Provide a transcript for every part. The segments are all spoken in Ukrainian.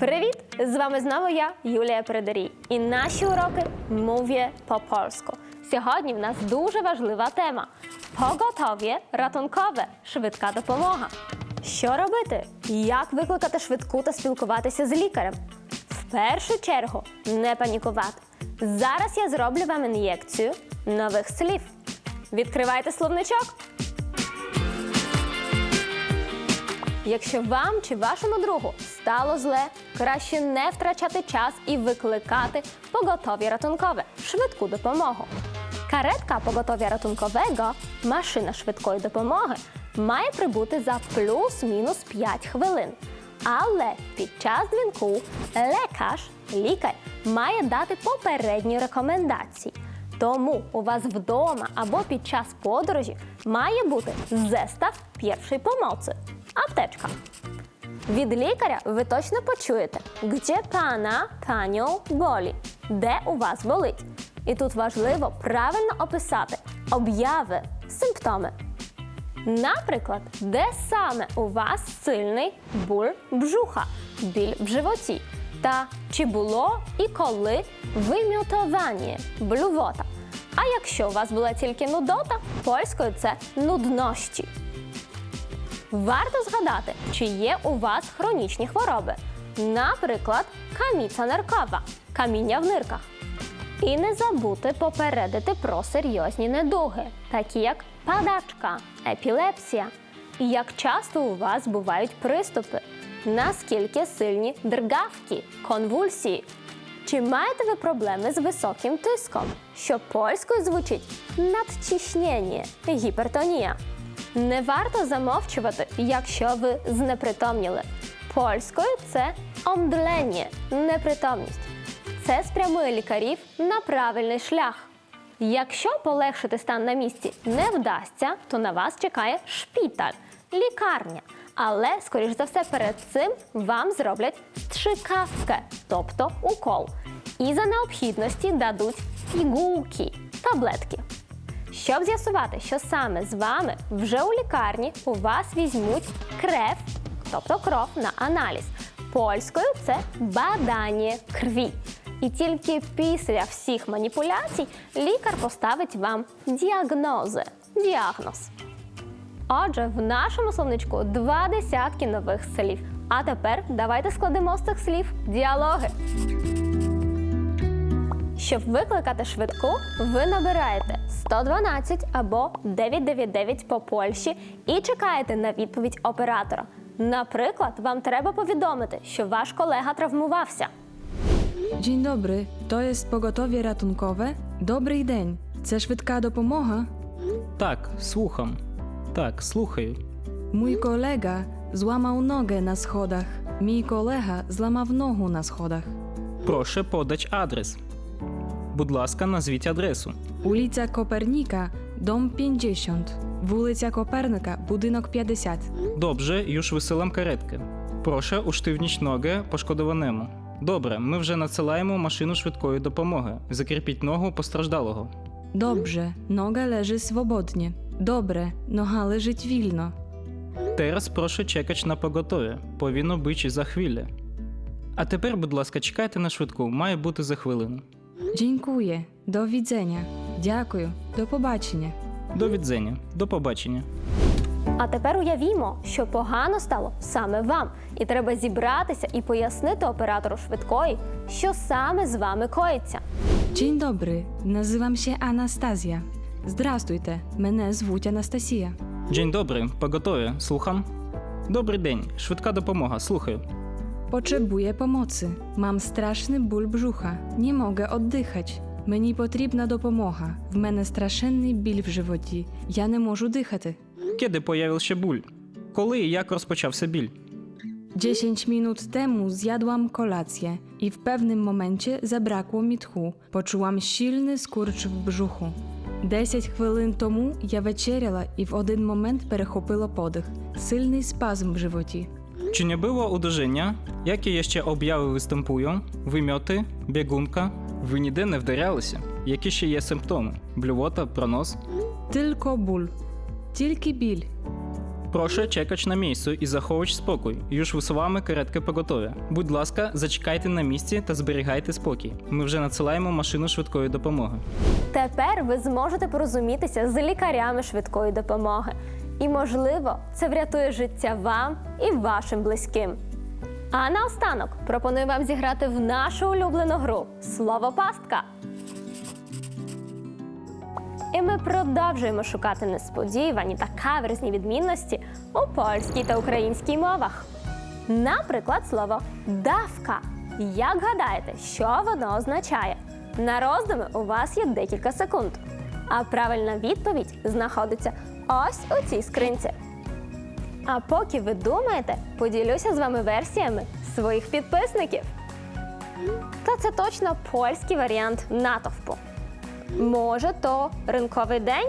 Привіт! З вами знову я, Юлія Передарій, і наші уроки мові по-польську. Сьогодні в нас дуже важлива тема поготов'є ратункове, швидка допомога. Що робити? Як викликати швидку та спілкуватися з лікарем? В першу чергу не панікувати. Зараз я зроблю вам ін'єкцію нових слів. Відкривайте словничок. Якщо вам чи вашому другу стало зле, краще не втрачати час і викликати поготов'я ратункове швидку допомогу. Каретка поготов'я ратункового, машина швидкої допомоги, має прибути за плюс-мінус 5 хвилин. Але під час дзвінку лекар, лікар, має дати попередні рекомендації. Тому у вас вдома або під час подорожі має бути зестав першої помоці аптечка. Від лікаря ви точно почуєте, де пана паню болі, де у вас болить. І тут важливо правильно описати обяви, симптоми. Наприклад, де саме у вас сильний буль бжуха, біль в животі, та чи було і коли вим'ютування, блювота. А якщо у вас була тільки нудота, польською це нуднощі. Варто згадати, чи є у вас хронічні хвороби, наприклад, каміця ниркова, каміння в нирках. І не забути попередити про серйозні недуги, такі як падачка, епілепсія. І як часто у вас бувають приступи, наскільки сильні дргавки, конвульсії. Чи маєте ви проблеми з високим тиском, що польською звучить надчищення, гіпертонія? Не варто замовчувати, якщо ви знепритомніли. Польською це омдлення, непритомність. Це спрямує лікарів на правильний шлях. Якщо полегшити стан на місці не вдасться, то на вас чекає шпіталь, лікарня. Але, скоріш за все, перед цим вам зроблять стрикавки, тобто укол. І за необхідності дадуть пігулки, таблетки. Щоб з'ясувати, що саме з вами вже у лікарні у вас візьмуть крев, тобто кров на аналіз. Польською це бадання крові. І тільки після всіх маніпуляцій лікар поставить вам діагнози, діагноз. Отже, в нашому словничку два десятки нових слів. А тепер давайте складемо з цих слів діалоги. Щоб викликати швидку, ви набираєте 112 або 999 по Польщі і чекаєте на відповідь оператора. Наприклад, вам треба повідомити, що ваш колега травмувався. Dzień dobry, to jest pogotowie ratunkowe. Добрий день. Це швидка допомога. Так, слухам. Так, слухаю. Mój kolega złamał nogę na schodach. Мій колега зламав ногу на сходах. Прошу подać адрес. Будь ласка, назвіть адресу. Ulica Kopernika, dom 50. Вулиця Коперника, будинок 50. Добре, już висилам каретки. Прошу уштивніч ноги пошкодованому. Добре, ми вже надсилаємо машину швидкої допомоги. Закріпіть ногу постраждалого. Dobrze, noga leży swobodnie. Добре, нога лежить вільно. Teraz прошу чекач на поготові. Повинно бути за хвилю. А тепер, будь ласка, чекайте на швидку, має бути за хвилину. Dziękuję. Do widzenia. Дякую. До побачення. До відзення, до побачення. А тепер уявімо, що погано стало саме вам, і треба зібратися і пояснити оператору швидкої, що саме з вами коїться. Dzień dobry, nazywam się Anastazja. Здрастуйте, мене звуть Анастасія. День добрий, поготові, слухам. Добрий день, швидка допомога, слухаю. Potrzebuję pomocy. Mam straszny ból brzucha. Nie mogę oddychać. Мені потрібна допомога. В мене страшенний біль в животі. Я не можу дихати. Kiedy pojawił się ból? Коли і як розпочався біль? 10 minut temu zjadłam kolację i w pewnym momencie zabrakło mi tchu. Почуłam silny skurcz w brzuchu. 10 хвилин тому я вечеряла і в один момент перехопило подих. Сильний спазм в животі. Czy nie było uderzenia? Jakie jeszcze objawy występują? Wymioty, biegunka? Ви ніде не вдарялися? Які ще є симптоми? Блювота, пронос? Tylko ból. Тільки біль. Proszę czekać na місці і заховуч спокій. Już висувами каретки поготові. Будь ласка, зачекайте на місці та зберігайте спокій. Ми вже надсилаємо машину швидкої допомоги. Тепер ви зможете порозумітися з лікарями швидкої допомоги. І, можливо, це врятує життя вам і вашим близьким. А наостанок пропоную вам зіграти в нашу улюблену гру Слово пастка. І ми продовжуємо шукати несподівані та каверзні відмінності у польській та українській мовах. Наприклад, слово давка. Як гадаєте, що воно означає? На роздуми у вас є декілька секунд. А правильна відповідь знаходиться ось у цій скринці. А поки ви думаєте, поділюся з вами версіями своїх підписників. Та це точно польський варіант натовпу. Може, то ринковий день,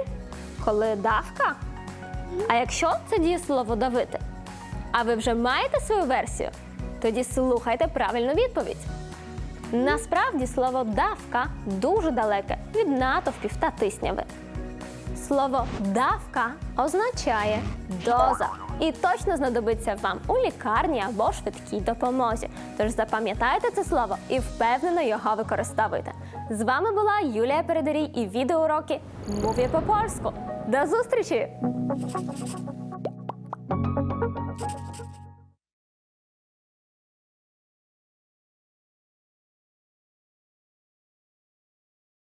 коли давка? А якщо це дієслово давити? А ви вже маєте свою версію? Тоді слухайте правильну відповідь. Насправді слово давка дуже далеке від натовпів та тисняви. Слово давка означає доза і точно знадобиться вам у лікарні або швидкій допомозі. Тож запам'ятайте це слово і впевнено його використовуйте. З вами була Юлія Передарій і відеоуроки Мові по польську. До зустрічі!